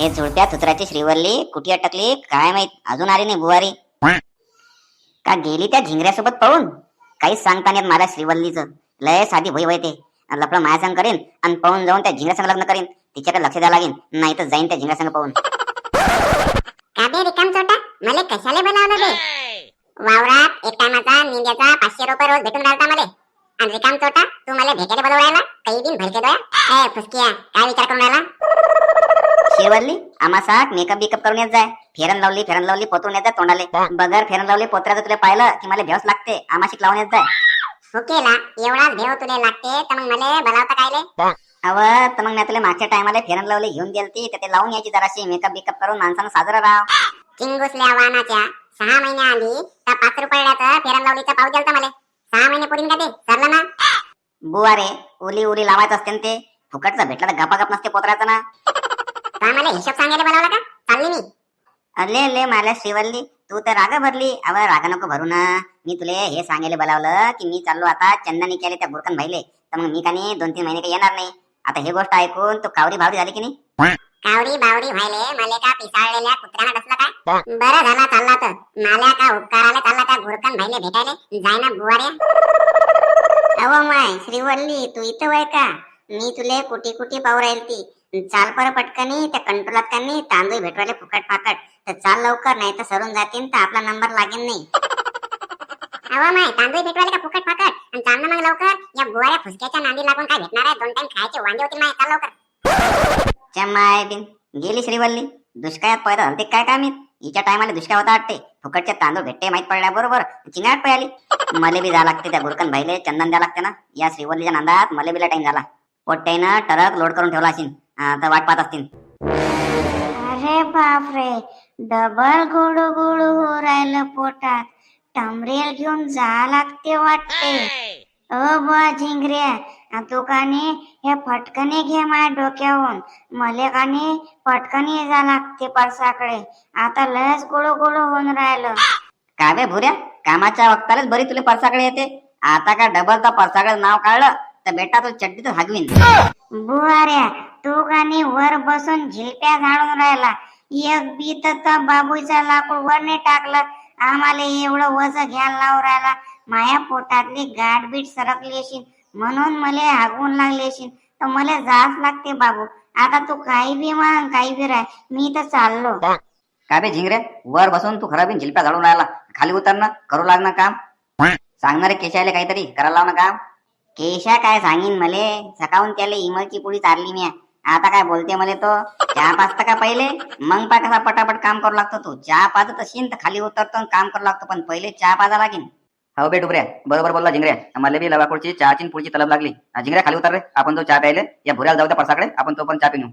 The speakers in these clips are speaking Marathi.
हे जुळत्या सुत्राची श्रीवल्ली कुठे अटकली काय माहीत? अजून आली नाही बुवारी. का गेली त्या झिंगऱ्यासोबत पळून? काहीच सांगता नाही मला श्रीवल्लीचं. लय साधी भई ते. लपडं माया संग करीन आणि पळून जाऊन त्या झिंगऱ्या संग लग्न करीन. तिच्याकडे लक्ष द्यावं लागेल नाही तर जाईन त्या झिंगऱ्या संग पळून. काबे रिकाम चोटा मला कशाला बोलावलं बे वावरात एक टायमाचा निंद्याचा पाचशे रुपये रोज भेटून राहता मला. आणि रिकाम चोटा तू मला भेटायला बोलवायला काही दिन भलके दोया? ए फुसकिया काय विचार करून राहिला? शिरवल्ली आम्हा साक मेकअप बिकअप करून येत जाय. फेरन लावली फेरन लावली पोतून येत तोंडाले. बगर फेरन लावली पोत्र्याचं तुला पाहिलं की मला भेवच लागते. आमाशिक लावून येत जाय. हुकेला एवढाच भेव तुले लागते तर मग मला बोलावता कायले? अव तर मग मी तुला मागच्या टायमाला फेरन लावली घेऊन गेलती तर ते लावून यायची जराशी. मेकअप बिकअप करून माणसानं साजरा राव चिंगुसल्या वाहनाच्या सहा महिन्या आधी त्या पाच रुपयाचं फेरन लावलीचा पाऊस गेलता मला. सहा महिने पुरीन का ते? सरलं ना? बुवा रे उली उली लावायचं असते ते. फुकटचं भेटलं तर गपा गप नसते पोत्राचं ना. आम्हाला हिशोब सांगायला बोलावला का? चालली मी. अले ले मला श्रीवल्ली. तू तर राग भरली. अव राग नको भरू ना. मी तुले हे सांगायला बोलावलं की मी चाललो आता चंदनी केले त्या गुरकन भाईले. तर मग मी का नाही? दोन तीन महिने काही येणार नाही. आता ही गोष्ट ऐकून तू कावरी भावरी झाली की नाही? कावडी बावडी व्हायले मला का पिसाळलेल्या कुत्र्यानं डसलं काय? बरं झाला चालला तर. माल्या का उपकाराले चालला त्या घुरकन भाईले भेटायले? जाय ना बुवारे अव माय श्रीवल्ली तू इथं वय का? मी तुले कुटी कुटी पाहू राहील ती चाल पर पटकनी त्या कंट्रोलात त्यांनी तांदूळ भेटवायला फुकट फाकट. तर चाल लवकर नाही तर सरून जातील तर आपला नंबर लागेल नाही. माय तांदूळ भेटवायला का फुकट फाकट? आणि चाल ना मग लवकर? या बुवाऱ्या फुसक्याच्या नांदी लागून काय भेटणार आहे? दोन टाइम खायचे वांदे होतील माय चाल लवकर. चमाय बिन गेली श्रीवल्ली. दुष्काळात पैदा झालते काय काम हिच्या टायमाला दुष्काळ होता वाटते. फुकटचे तांदूळ भेटते माहीत पडल्या बरोबर चिंगाट पळाली. मले बी जा लागते त्या गुरकन भाईले. चंदन द्या लागते ना. या श्रीवल्लीच्या नांदात मले बीला टाइम झाला. पोट्ट्यानं टरक लोड करून ठेवला असेल आता वाट पाहत असतील. अरे बापरे डबल गुडू गुडू हो राहिलं पोटात. टमरेल घेऊन जा लागते वाटते. अ बा झिंगऱ्या तू काने हे फटकने घे माझ्या डोक्याहून मले काने पटकने जा लागते परसाकडे. आता लयच गुळू गुळू होऊन राहिलं. का बे भुऱ्या? कामाच्या वक्तालाच बरी तुला परसाकडे येते. आता का डबल तर परसाकडे नाव काढलं तर बेटा तो चड्डी तर हागवीन. बुवाऱ्या तू काने वर बसून झिलप्या झाडून राहिला. एक बी तर बाबूचा लाकूड वर नाही टाकलं. आम्हाला एवढं वज घ्यायला लावून राहिला माया पोटातली गाठ बीट सरकली अशील म्हणून मला हागवून लागली अशील तर मला जाच लागते बाबू. आता तू काही बी म्हण काही बी राह मी तर चाललो. का बे झिंगरे? वर बसून तू खराबीन झिलप्या झाडून राहिला. खाली उतर ना करू लाग ना काम सांगणारे केशाले काहीतरी करायला लाव ना काम. केशा काय सांगीन मले? सकाळून त्याला इमलची पुडी चारली मी आता काय बोलते मले तो? चहा पाचता का पहिले? मग पा कसा पटापट काम करू लागतो तू. चहा पाजत असेल तर खाली उतरतो काम करू लागतो पण पहिले चहा पाजा लागेल हो बे डुबऱ्या बरोबर बोलला झिंगऱ्या. मला बी लवाकोडची चहाची पुढची तलब लागली. झिंगऱ्या खाली उतर रे. आपण तो चहा प्यायले. या भुऱ्याला जाऊ त्या परसाकडे आपण तो पण चहा पिऊ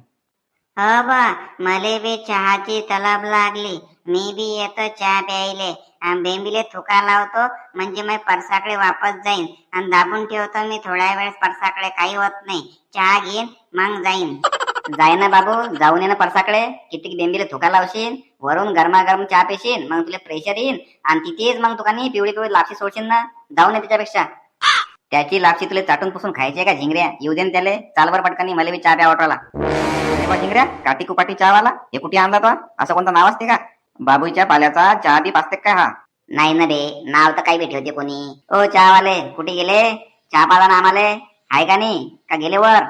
ह बा मले बी चहाची तलब लागली. मी बी येतो चहा प्यायले. आणि बेंबीले थुका लावतो म्हणजे मी परसाकडे वापस जाईन. आणि दाबून ठेवतो मी थोड्या वेळेस परसाकडे. काही होत नाही. चहा घेईन मग जाईन. जाय ना बाबू जाऊन ये ना परसाकडे. किती बेंबीले थुका लावशील? वरून गरमागरम चहा पेशील मग तुला प्रेशर येईल आणि तिथेच मग तुका नाही पिवळी पिवळी लापशी सोडशील ना. जाऊन ये त्याच्यापेक्षा त्याची लापशी तुला चाटून पुसून खायची का झिंगऱ्या? येऊ दे त्याला. त्याले चालवर पटकनी मला बी चहा प्या वाटवाला. झिंगऱ्या काटी कुपाटी चहावाला? हे कुठे आणला तो? असं कोणतं नाव असते का? बाबूच्या पाल्याचा चहा बी पाचते काय हा? नाही ना बे नाव तर काही बी ठेवते कोणी. ओ चहावाले कुठे गेले? चहा पाला ना आम्हाले. आहे का नाही? का गेले वर?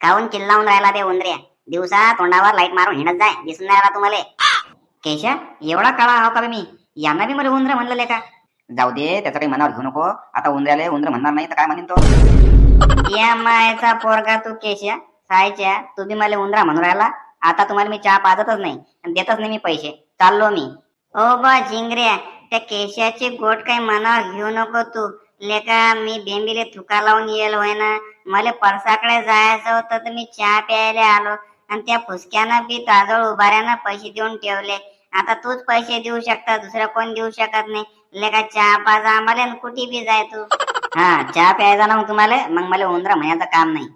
काहून चिल्लावून राहिला बे उंदऱ्या. दिवसा तोंडावर लाइट मारून हिंडत जाय दिसून नाही राहिला तुम्हाला. केशा एवढा काळा आहो का बे मी? यांना बी मला उंदर म्हणलेले का? जाऊ दे त्याचं काही मनावर घेऊ नको. आता उंदऱ्याले उंदर म्हणणार नाही तर काय म्हणेन तो? या मायचा पोरगा तू केशा सायच्या तू बी मला उंदरा म्हणून राहिला. आता तुम्हाला मी चहा पाजतच नाही आणि देतच नाही मी पैसे. चाललो मी. ओ बा झिंगऱ्या त्या केशाची गोट काही मनावर घेऊ नको तू. लेका मी बेंबीले थुका लावून येल होय ना मला परसाकडे जायचं होतं तर मी चहा प्यायला आलो. आणि त्या फुसक्यानं बी ताजळ उभाऱ्यानं पैसे देऊन ठेवले. आता तूच पैसे देऊ शकता दुसरा कोण देऊ शकत नाही. लेका चहा पाजा आम्हाला आणि कुठे बी जाय तू. हा चहा प्यायचा ना मग तुम्हाला? मग मला उंदरा म्हणायचं काम नाही.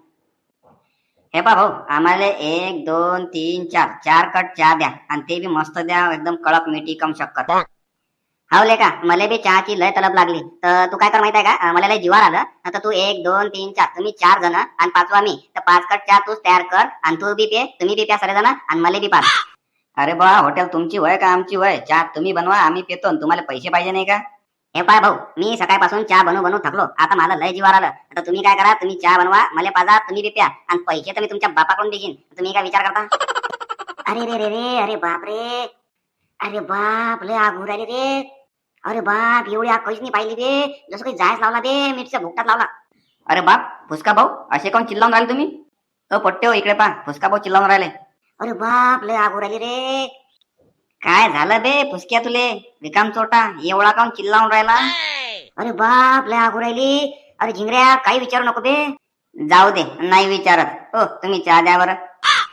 हे पा भाऊ आम्हाला एक दोन तीन चार चार कट चहा द्या आणि ते बी मस्त द्या एकदम कडक मिठी कम शक्कर. हाव का मला बी चहाची लय तलब लागली. तर तू काय कर माहीत आहे का? मला लय जीवार आलं. तर तू एक दोन तीन चार तुम्ही चार जण आणि पाचवा मी. तर पाच कट चहा तूच तयार कर आणि तू बी पे तुम्ही बी प्या सगळे जण आणि मला बी पाच अरे बा हॉटेल तुमची वय का आमची वय चहा तुम्ही बनवा आम्ही पितो तुम्हाला पैसे पाहिजे नाही का? हे पाय भाऊ मी सकाळपासून चहा बनवू बनवू थकलो. आता मला लय जीवार आलं आता तुम्ही काय करा तुम्ही चहा बनवा मला पाजा तुम्ही बी प्या. आणि पैसे तर मी तुमच्या बापाकडून देईन. तुम्ही काय विचार करता? अरे रे रे रे अरे बाप रे. अरे बाप लय आग उराली रे. अरे बाप एवढी आग कशीच नाही पाहिली रे. जसं काही जायच लावला रे मिरच्या भुकटात लावला. अरे बाप फुसका भाऊ असे कोण चिल्लावून राहिले तुम्ही? अ पट्टे हो इकडे पा फुसका भाऊ चिल्लावून राहिले. अरे बाप लय आग उराली रे. काय झालं बे फुसक्या तुले? रिकाम चोटा एवढा काम चिल्लावून राहिला? अरे बाप लय आगू राहिली. अरे झिंगऱ्या काही विचारू नको बे. जाऊ दे नाही विचारत. हो तुम्ही चहा द्या बरं.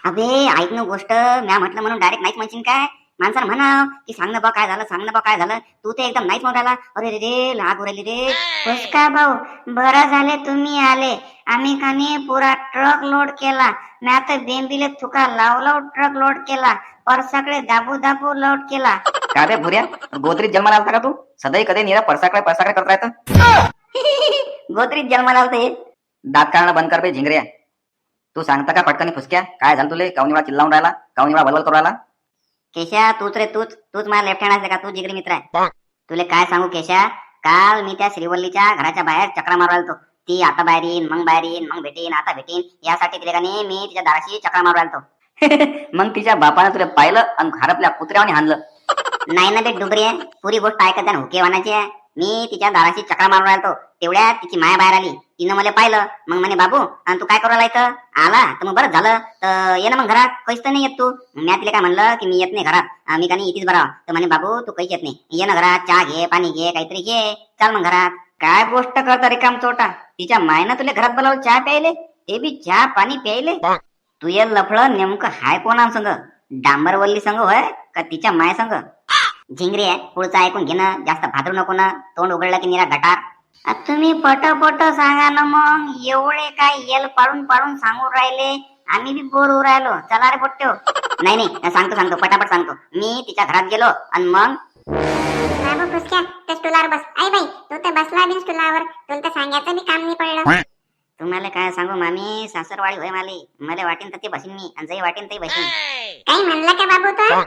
अबे ऐक ना गोष्ट. म्या म्हटलं म्हणून डायरेक्ट नाहीच म्हणशील काय? माणसाला म्हणा की सांग ना बा काय झालं सांग ना बा काय झालं. तू ते एकदम नाहीच म्हणून राहिला अरे रे रे लाग उरायली रे. फुसका भाऊ बरं झाले तुम्ही आले. आम्ही कानी पुरा ट्रक लोड केला. मी तर बेंबीले तुका लाव लाव ट्रक लोड केला. पर सगळे दाबू दाबू लोड केला. का बे भुऱ्या गोत्रीत जन्माला आलता का तू? सदैव कधी निरा परसाकडे परसाकडे करत राहतं? गोत्रीत जन्माला आलता हे. दात काढणं बंद कर बे झिंगऱ्या तू सांगता का पटकन फुसक्या? काय झालं तुले? काऊन एवढा चिल्लावून राहिला? काऊन एवढा बलबल करू राहिला? केशा तूच रे तूच. तूच माझा लेफ्ट हँड का? तू जिगरी मित्र आहे. तुले काय सांगू केशा? काल मी त्या श्रीवल्लीच्या घराच्या बाहेर चक्रा मारू राहिलो ती आता बाहेर येईन मग बाहेर येईन मग भेटेन आता भेटेन. यासाठी तिला का नाही मी तिच्या दाराशी चक्रा मारू राहिलो मग तिच्या बापानं तुला पाहिलं आणि घरातल्या कुत्र्याने हाणलं. नाही ना ते डुबरी आहे. पुरी गोष्ट ऐकत आहे हुके वानाची आहे. मी तिच्या दाराशी चक्रा मारून राहिलो तेवढ्यात तिची माया बाहेर आली. तिनं मला पाहिलं. मग म्हणे बाबू आणि तू काय करू इथं आला. तर मग बरं झालं. तर ये ना मग घरात. काहीच तर नाही येत तू. मी तिला काय म्हणलं की मी येत नाही घरात. मी का नाही इथेच बरा. तर म्हणे बाबू तू काहीच येत नाही. ये ना घरात. चहा घे पाणी घे काहीतरी घे. चाल मग घरात. काय गोष्ट करता रिकाम चोटा तिच्या मायनं तुला घरात बोलावलं चहा प्यायले? ते बी चहा पाणी प्यायले? तू ये लफडं नेमकं हाय कोणा संग डांबरवल्ली संग होय का तिच्या माय संग झिंगरी आहे पुढचं ऐकून घेणं जास्त भादरू नको ना तोंड उघडलं की निरा गटार. तुम्ही पट पट सांगा ना मग एवढे काय येल पाडून पाडून सांगून राहिले आम्ही बी बोर होऊ राहिलो. चला रे पोट्टे. नाही नाही सांगतो सांगतो पटापट सांगतो. मी तिच्या घरात गेलो आणि मग? स्टुलावर बस. आई बाई तू तर बसला बिन स्टुलावर. तुला तर सांगायचं बी काम नाही पडलं. तुम्हाला काय सांगू मामी? सासरवाडी होय माली. मला वाटेन तर ते बसीन मी आणि जही वाटेन ते बसीन. काही म्हणलं का बाबू तो? न- न-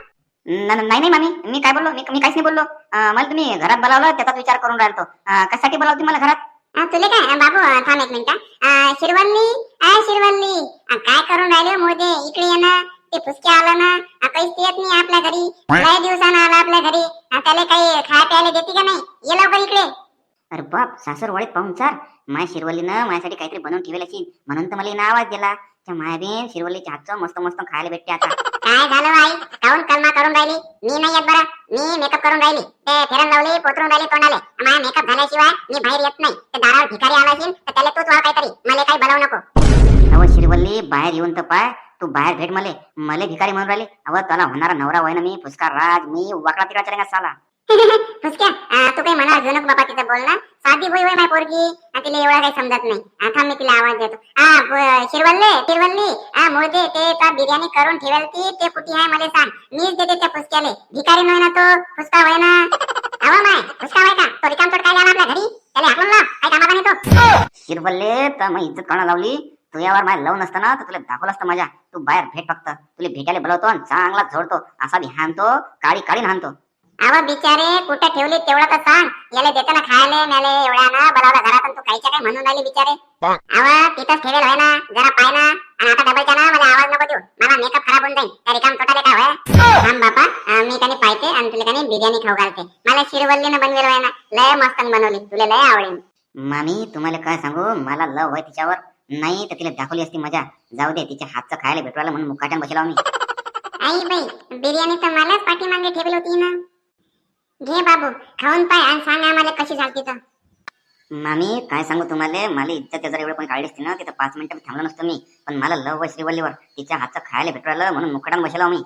नाही नाही मामी. मी काय बोललो? मी मी काहीच नाही बोललो. अं, मला तुम्ही घरात बोलावलं त्याचाच विचार करून राहिलो अं, कशासाठी बोलावती मला घरात? अं, तुले काय? अं, बाबू अं, थांब एक मिनिट. अं, शिरवल्ली? अय शिरवल्ली. अं, काय करून राहिले हो मोदे? इकडे ये ना. ते फुसके आला ना. अं, काहीच येत नाही आपल्या घरी. लय दिवसानं आला आपल्या घरी. अं, त्याला काही खाय प्यायला देते का नाही? ये लवकर इकडे. अरे बाप सासरवाडीत पाहून चार माय शिरवलीनं माझ्यासाठी काहीतरी बनवून ठेवेल असेल म्हणून तर मला हिनं आवाज दिला. मायाबीन शिरवलीच्या हातचं मस्त मस्त खायला भेटते आता. काय झालं हो आई काऊन कलमा करून राहिली? मी नाही येत बरं. मी मेकअप करून राहिली. ते फेरन लावली पोतरून राहिली तोंडाले. माझा मेकअप झाल्याशिवाय मी बाहेर येत नाही. ते दारावर भिकारी आला असेल तर त्याला तूच वाळ काहीतरी. मला काही बोलावू नको. अव शिरवल्ली बाहेर येऊन तर पाय. तू बाहेर भेट मले. मले भिकारी म्हणून राहिली. अव त्याला होणारा नवरा वय ना मी. फुसकार राज. मी वाकडा तिकडा चरेंगा साला. फुसक्या अं, तू काही म्हणा जनक बाबा तिथं बोल ना साधी होई होय माय पोरगी. तिला एवढा काही समजत नाही. आता मी तिला आवाज देतो. हा शिरवल्ले शिरवल्ली. हा मुळदे ते का बिर्याणी करून ठेवेल ती? ते कुठे आहे मला सांग. मीच देते त्या फुसक्याले. भिकारी नाही ना तो? फुसका होय ना? अहो माय फुसका होय का? तो रिकाम काय आला आपल्या घरी? त्याला हाकलून लाव. काय कामाचा नाही तो? शिरवल्ले तर मग इज्जत कोणा लावली? तू यावर माझ्या लव नसतं ना तर तुला दाखवलं असतं माझ्या. तू बाहेर भेट फक्त. तुला भेटायला बोलवतो आणि चांगला झोडतो. असा बी हाणतो काळी काळी हाणतो. अहो बिचारे कुठे ठेवली तेवढं तर सांग. याला देतो ना खायला मेले एवढ्या ना बोलावलं घरात तू काहीच्या काय म्हणून राहिली बिचारे. अहो तिथंच ठेवेल होय ना जरा पाय ना आणि आता डबलच्या ना मला आवाज नको देऊ. मला मेकअप खराब होऊन जाईल. त्या रिकाम तोटाले काय होय? थांब बापा अं, मी त्याने पाहते आणि तुला त्याने बिर्याणी खाऊ घालते. मला शिरवल्लीनं बनवेल होय ना लय मस्त बनवली. तुला लय आवडेल. मामी तुम्हाला काय सांगू? मला लव होय तिच्यावर. नाही तर तिला दाखवली असती मजा. जाऊ दे तिच्या हातचं खायला भेटवायला म्हणून मुकाट्यान बसला मी आई बाई बिर्याणी तर मलाच पाठीमागे ठेवली होती ना. घे बाबू खाऊन पाय आणि सांग आम्हाला कशी झालती तर मामी काय सांगू तुम्हाला? मला इज्जत जर एवढं पण काढली असती ना तिथं पाच मिनिटं थांबलो नसतो मी. पण मला लव श्रीवल्लीवर. तिच्या हातचं खायला भेटवायला म्हणून मुकाट्यान बसला मी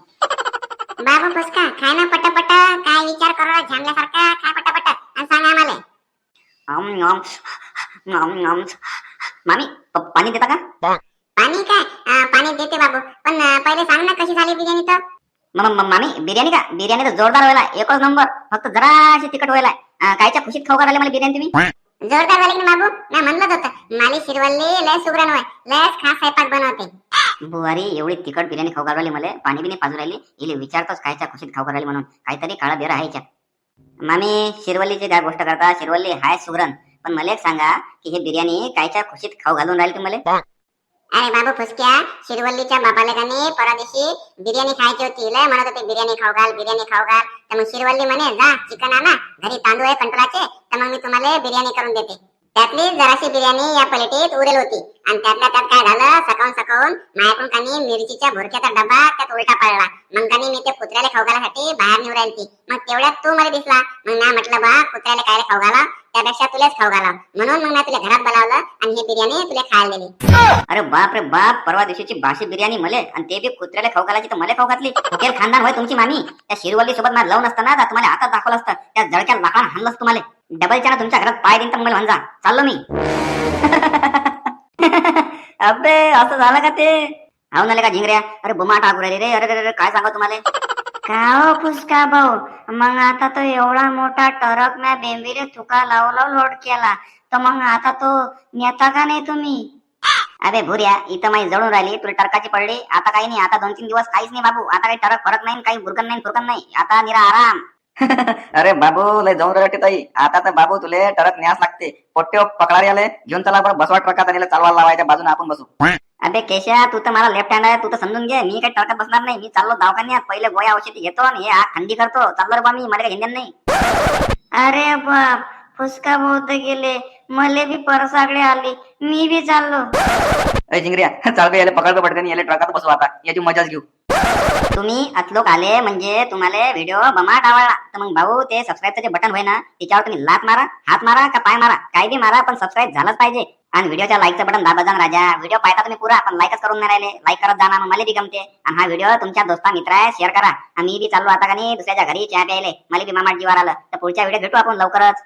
बाबू फुसका खाय ना पटापट. काय विचार करू झामल्यासारखा? काय पटापट आणि सांग आम्हाला. आम, आम, आम, आम. मामी पाणी देता का? पाणी काय? पाणी देते बाबू. पण पहिले सांग ना कशी झाली बिर्याणी तर. मामी बिर्याणी का बिर्याणी तर जोरदार व्हायला. एकच नंबर. फक्त जराशी तिखट व्हायला. कायच्या खुशीत खाऊ करायला मला बिर्याणी तुम्ही? जोरदार झाली की बाबू? मी म्हणलंच होतं. माली शिरवल्ली लय सुगरण होय लयच खास स्वयंपाक बनवते. बुवारी एवढी तिखट बिर्याणी खाऊ राहिली मला पाणी बिणी पाजू राहिली. इले विचारतोच कायच्या खुशीत खाऊ राहिली म्हणून. काहीतरी काळा बेर आहे याच्यात. मामी शिरवल्लीची काय गोष्ट करता. शिरवल्ली हाय सुगरण. पण मला एक सांगा की हे बिर्याणी कायच्या खुशीत खाऊ घालून राहील तुम्हाला अरे बाबू फुसक्या शिरवल्लीच्या बापाला नाही परा दिवशी बिर्याणी खायची होती लय म्हणत होते बिर्याणी खाऊ घाल बिर्याणी खाऊ घाल. तर मग शिरवल्ली म्हणे जा चिकन आणा घरी तांदूळ आहे कंट्रोलाचे तर मग मी तुम्हाला बिर्याणी करून देते. त्यातली जराशी बिर्याणी या पलटीत उरेल होती. आणि त्यातल्या त्यात काय झालं? सकाळून सकाळून माझ्याकडून कानी मिरचीच्या भुरक्याचा डबा त्यात उलटा पडला. मग कानी मी ते कुत्र्याला खाऊ बाहेर निवडायला ती मग तेवढ्यात तू मला दिसला. मग ना म्हटलं बा कुत्र्याला काय खाऊ घाला? त्यापेक्षा तुलाच खाऊ घाला. म्हणून मग मी तुला घरात बोलावलं आणि ही बिर्याणी तुला खायला दिली. अरे बाप रे बाप परवा दिवशीची भाषी बिर्याणी मले आणि ते बी कुत्र्याला खाऊ घालायची तर मला खाऊ घातली. खानदान होय तुमची मामी? त्या शिरवली सोबत माझं लावून असताना तुम्हाला हातात दाखवलं असतं. त्या जळक्या लाकडा हाणलंच तुम्हाला. डबलच्या ना तुमच्या घरात पाय देईन तर मला म्हणजा. चाललो मी. अबे असं झालं का ते? हाव ना का झिंगऱ्या? अरे बुमा टाकू राहिली रे. अरे अरे, काय सांगा तुम्हाला? का हो फुसका भाऊ. मग आता तो एवढा मोठा टरक म्या बेंबीले तुका लावलं लोड केला. तर मग आता तो नेता का नाही तुम्ही? अरे भुऱ्या इथं माझी जळून राहिली तुला टरकाची पडली. आता काही नाही आता दोन तीन दिवस काहीच नाही बाबू. आता काही टरक फरक नाही काही बुरकन नाही फुरकन नाही. आता निरा आराम. अरे बाबू लय जाऊन राहते ताई. आता तर बाबू तुले टरक न्यास लागते. पोट्टे पकडारी आले घेऊन चला बरं बसवा ट्रकात आणि याला चालवायला लावायच्या बाजूने आपण बसू. अबे केशा तू तर मला लेफ्ट हँड आहे तू तर समजून घे. मी काही टरकात बसणार नाही मी चाललो दवाखान्यात. पहिले गोया औषधी घेतो आणि हे आ थंडी करतो. चाललो रे बा मी मला काही हिंदन नाही. अरे बाप फुसका तर गेले. मले बी परसाकडे आली. मी बी चाललो. अरे चिंगऱ्या चाल याला पकडतो पटकन याला ट्रकात बसू आता. याची मजाच घेऊ. तुम्ही अतलोक आले म्हणजे तुम्हाला व्हिडिओ बमाट आवडला तर मग भाऊ ते सबस्क्राईबचं जे बटन होय ना त्याच्यावर तुम्ही लात मारा हात मारा का पाय मारा? काही बी मारा पण सबस्क्राईब झालंच पाहिजे. आणि व्हिडिओच्या लाईकचं बटन दाबा जाण राजा. व्हिडिओ पाहता तुम्ही पुरा पण लाईकच करून नाही राहिले. लाईक करत जाणार मला बी गमते. आणि हा व्हिडिओ तुमच्या दोस्ता मित्र आहे शेअर करा. आणि मी बी चाललो आता का नाही दुसऱ्याच्या घरी चहा प्यायले. मला बी मामा जीवार आलं. तर पुढच्या व्हिडिओ भेटू आपण लवकरच.